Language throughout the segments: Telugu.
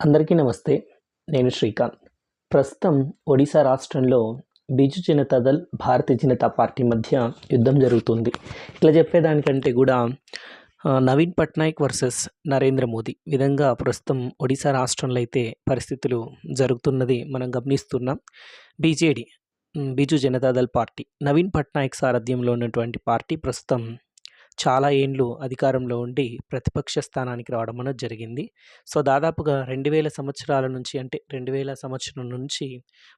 అందరికీ నమస్తే నేను శ్రీకాంత్. ప్రస్తుతం ఒడిశా రాష్ట్రంలో బీజు జనతాదళ్ భారతీయ జనతా పార్టీ మధ్య యుద్ధం జరుగుతుంది. ఇట్లా చెప్పేదానికంటే కూడా నవీన్ పట్నాయక్ వర్సెస్ నరేంద్ర మోదీ. విధంగా ప్రస్తుతం ఒడిశా రాష్ట్రంలో అయితే పరిస్థితులు జరుగుతున్నది మనం గమనిస్తున్నాం. బీజేడీ బీజు జనతాదళ్ పార్టీ నవీన్ పట్నాయక్ సారథ్యంలో ఉన్నటువంటి పార్టీ ప్రస్తుతం చాలా ఏండ్లు అధికారంలో ఉండి ప్రతిపక్ష స్థానానికి రావడం అనేది జరిగింది. సో దాదాపుగా రెండు వేల సంవత్సరాల నుంచి అంటే రెండు వేల సంవత్సరం నుంచి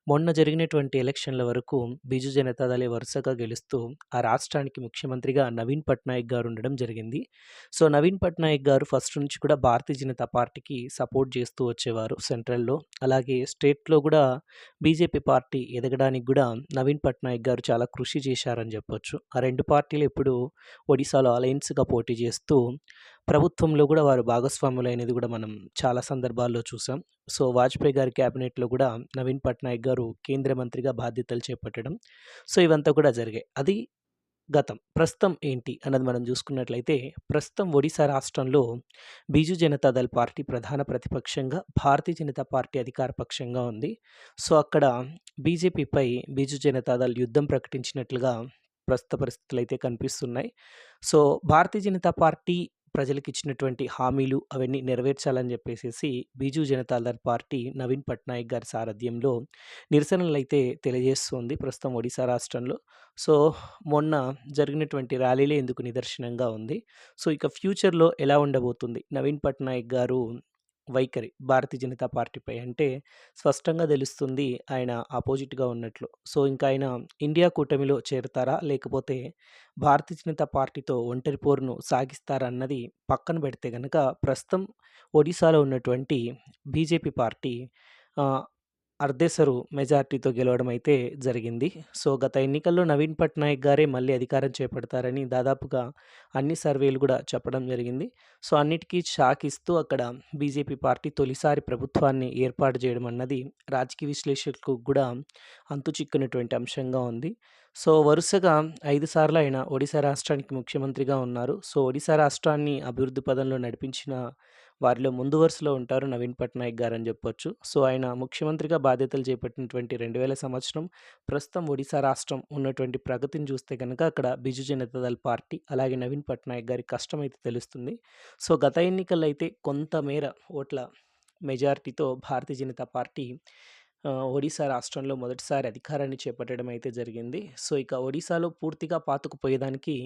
మొన్న జరిగినటువంటి ఎలక్షన్ల వరకు బీజు జనతాదళే వరుసగా గెలుస్తూ ఆ రాష్ట్రానికి ముఖ్యమంత్రిగా నవీన్ పట్నాయక్ గారు ఉండడం జరిగింది. సో నవీన్ పట్నాయక్ గారు ఫస్ట్ నుంచి కూడా భారతీయ జనతా పార్టీకి సపోర్ట్ చేస్తూ వచ్చేవారు సెంట్రల్లో. అలాగే స్టేట్లో కూడా బీజేపీ పార్టీ ఎదగడానికి కూడా నవీన్ పట్నాయక్ గారు చాలా కృషి చేశారని చెప్పొచ్చు. ఆ రెండు పార్టీలు ఎప్పుడు ఒడిశాలో అలయన్స్గా పోటీ చేస్తూ ప్రభుత్వంలో కూడా వారు భాగస్వాములైనది కూడా మనం చాలా సందర్భాల్లో చూసాం. సో వాజ్పేయి గారి క్యాబినెట్లో కూడా నవీన్ పట్నాయక్ గారు కేంద్ర మంత్రిగా బాధ్యతలు చేపట్టడం. సో ఇవంతా కూడా జరిగాయి. అది గతం. ప్రస్తుతం ఏంటి అన్నది మనం చూసుకున్నట్లయితే ప్రస్తుతం ఒడిశా రాష్ట్రంలో బీజు జనతాదళ్ పార్టీ ప్రధాన ప్రతిపక్షంగా భారతీయ జనతా పార్టీ అధికార పక్షంగా ఉంది. సో అక్కడ బీజేపీపై బీజు జనతాదళ్ యుద్ధం ప్రకటించినట్లుగా ప్రస్తుత పరిస్థితులు అయితే కనిపిస్తున్నాయి. సో భారతీయ జనతా పార్టీ ప్రజలకు ఇచ్చినటువంటి హామీలు అవన్నీ నెరవేర్చాలని చెప్పేసి బీజూ జనతాదళ్ పార్టీ నవీన్ పట్నాయక్ గారి సారథ్యంలో నిరసనలు అయితే తెలియజేస్తుంది ప్రస్తుతం ఒడిశా రాష్ట్రంలో. సో మొన్న జరిగినటువంటి ర్యాలీలే ఇందుకు నిదర్శనంగా ఉంది? సో ఇక ఫ్యూచర్లో ఎలా ఉండబోతుంది? నవీన్ పట్నాయక్ గారు వైఖరి భారతీయ జనతా పార్టీపై అంటే స్పష్టంగా తెలుస్తుంది ఆయన ఆపోజిట్గా ఉన్నట్లు. సో ఇంకా ఆయన ఇండియా కూటమిలో చేరుతారా? లేకపోతే భారతీయ జనతా పార్టీతో ఒంటరి పోరును సాగిస్తారా? అన్నది పక్కన పెడితే కనుక ప్రస్తుతం ఒడిశాలో ఉన్నటువంటి బీజేపీ పార్టీ అర్ధేసరు మెజార్టీతో గెలవడం అయితే జరిగింది. సో గత ఎన్నికల్లో నవీన్ పట్నాయక్ గారే మళ్ళీ అధికారం చేపడతారని దాదాపుగా అన్ని సర్వేలు కూడా చెప్పడం జరిగింది. సో అన్నిటికీ షాక్ ఇస్తూ అక్కడ బీజేపీ పార్టీ తొలిసారి ప్రభుత్వాన్ని ఏర్పాటు చేయడం అన్నది రాజకీయ విశ్లేషకులకు కూడా అంతు చిక్కునటువంటి అంశంగా ఉంది. సో వరుసగా ఐదు సార్లు ఆయన ఒడిశా రాష్ట్రానికి ముఖ్యమంత్రిగా ఉన్నారు. సో ఒడిశా రాష్ట్రాన్ని అభివృద్ధి పదంలో నడిపించిన వారిలో ముందు వరుసలో ఉంటారు నవీన్ పట్నాయక్ గారు అని చెప్పొచ్చు. సో ఆయన ముఖ్యమంత్రిగా బాధ్యతలు చేపట్టినటువంటి రెండు వేల సంవత్సరం ప్రస్తుతం ఒడిశా రాష్ట్రం ఉన్నటువంటి ప్రగతిని చూస్తే కనుక అక్కడ బిజు జనతాదళ్ పార్టీ అలాగే నవీన్ పట్నాయక్ గారి కష్టం అయితే తెలుస్తుంది. సో గత ఎన్నికల్లో అయితే కొంతమేర ఓట్ల మెజారిటీతో భారతీయ జనతా పార్టీ ఒడిశా రాష్ట్రంలో మొదటిసారి అధికారాన్ని చేపట్టడం అయితే జరిగింది. సో ఇక ఒడిశాలో పూర్తిగా పాతుకుపోయేదానికి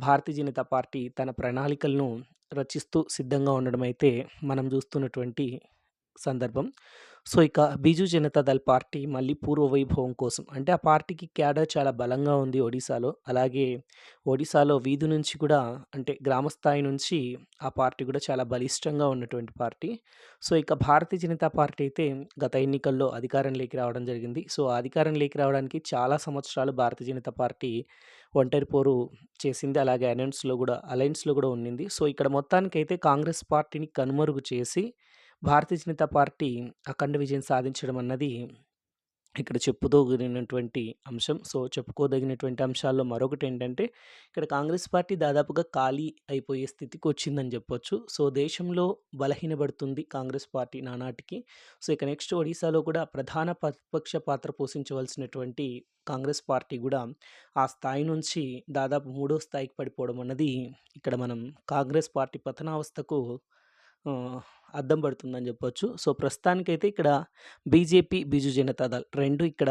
భారతీయ జనతా పార్టీ తన ప్రణాళికలను రచిస్తూ సిద్ధంగా ఉండడం అయితే మనం చూస్తున్నటువంటి సందర్భం. సో ఇక బీజు జనతాదళ్ పార్టీ మళ్ళీ పూర్వ వైభవం కోసం అంటే ఆ పార్టీకి క్యాడర్ చాలా బలంగా ఉంది ఒడిశాలో. అలాగే ఒడిశాలో వీధి నుంచి కూడా అంటే గ్రామస్థాయి నుంచి ఆ పార్టీ కూడా చాలా బలిష్టంగా ఉన్నటువంటి పార్టీ. సో ఇక భారతీయ జనతా పార్టీ అయితే గత ఎన్నికల్లో అధికారంలోకి రావడం జరిగింది. సో అధికారంలోకి రావడానికి చాలా సంవత్సరాలు భారతీయ జనతా పార్టీ ఒంటరి పోరు చేసింది. అలాగే అలయన్స్లో కూడా అలయన్స్లో కూడా ఉండింది సో ఇక్కడ మొత్తానికైతే కాంగ్రెస్ పార్టీని కనుమరుగు చేసి భారతీయ జనతా పార్టీ అఖండ విజయం సాధించడం అన్నది ఇక్కడ చెప్పుకోదగినటువంటి అంశం. సో చెప్పుకోదగినటువంటి అంశాల్లో మరొకటి ఏంటంటే ఇక్కడ కాంగ్రెస్ పార్టీ దాదాపుగా ఖాళీ అయిపోయే స్థితికి వచ్చిందని చెప్పొచ్చు. సో దేశంలో బలహీనపడుతుంది కాంగ్రెస్ పార్టీ నానాటికి. సో ఇక నెక్స్ట్ ఒడిశాలో కూడా ప్రధాన ప్రతిపక్ష పాత్ర పోషించవలసినటువంటి కాంగ్రెస్ పార్టీ కూడా ఆ స్థాయి నుంచి దాదాపు మూడో స్థాయికి పడిపోవడం అన్నది ఇక్కడ మనం కాంగ్రెస్ పార్టీ పతనావస్థకు అద్దం పడుతుందని చెప్పొచ్చు. సో ప్రస్తుతానికైతే ఇక్కడ బీజేపీ బిజు జనతాదళ్ రెండు ఇక్కడ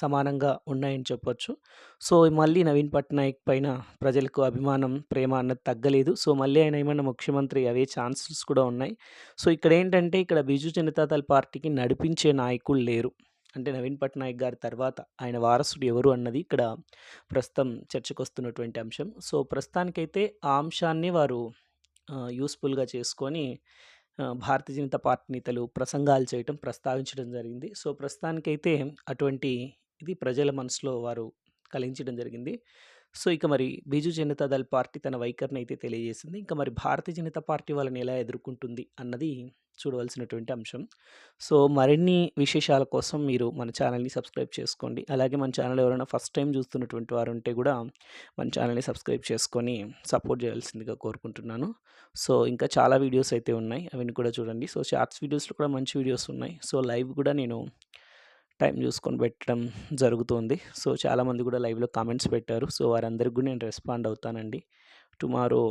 సమానంగా ఉన్నాయని చెప్పొచ్చు. సో మళ్ళీ నవీన్ పట్నాయక్ పైన ప్రజలకు అభిమానం ప్రేమ అన్నది తగ్గలేదు. సో మళ్ళీ ఆయన ఏమైనా ముఖ్యమంత్రి అవే ఛాన్సెస్ కూడా ఉన్నాయి. సో ఇక్కడ ఏంటంటే ఇక్కడ బిజు జనతాదళ్ పార్టీకి నడిపించే నాయకులు లేరు. అంటే నవీన్ పట్నాయక్ గారి తర్వాత ఆయన వారసుడు ఎవరు అన్నది ఇక్కడ ప్రస్తుతం చర్చకు వస్తున్నటువంటి అంశం. సో ప్రస్తుతానికైతే ఆ అంశాన్ని వారు యూస్ఫుల్గా చేసుకొని భారతీయ జనతా పార్టీ నేతలు ప్రసంగాలు చేయటం ప్రస్తావించడం జరిగింది. సో ప్రస్తుతానికైతే అటువంటి ఇది ప్రజల మనసులో వారు కలిగించడం జరిగింది. సో ఇక మరి బీజు జనతాదళ్ పార్టీ తన వైఖరిని అయితే తెలియజేసింది. ఇంకా మరి భారతీయ జనతా పార్టీ వాళ్ళని ఎలా ఎదుర్కొంటుంది అన్నది చూడవలసినటువంటి అంశం. సో మరిన్ని విశేషాల కోసం మీరు మన ఛానల్ని సబ్స్క్రైబ్ చేసుకోండి. అలాగే మన ఛానల్ ఎవరైనా ఫస్ట్ టైం చూస్తున్నటువంటి వారు ఉంటే కూడా మన ఛానల్ని సబ్స్క్రైబ్ చేసుకొని సపోర్ట్ చేయాల్సిందిగా కోరుకుంటున్నాను. సో ఇంకా చాలా వీడియోస్ అయితే ఉన్నాయి. అవన్నీ కూడా చూడండి. సో షార్ట్స్ వీడియోస్లో కూడా మంచి వీడియోస్ ఉన్నాయి. సో లైవ్ కూడా నేను టైం చూసుకొని పెట్టడం జరుగుతుంది. సో చాలామంది కూడా లైవ్లో కామెంట్స్ పెట్టారు. సో వారందరికి కూడా నేను రెస్పాండ్ అవుతానండి. టుమారో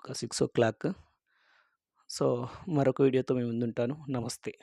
ఒక సిక్స్ ఓ క్లాక్. సో మరొక వీడియోతో మేము ముందుంటాను. నమస్తే.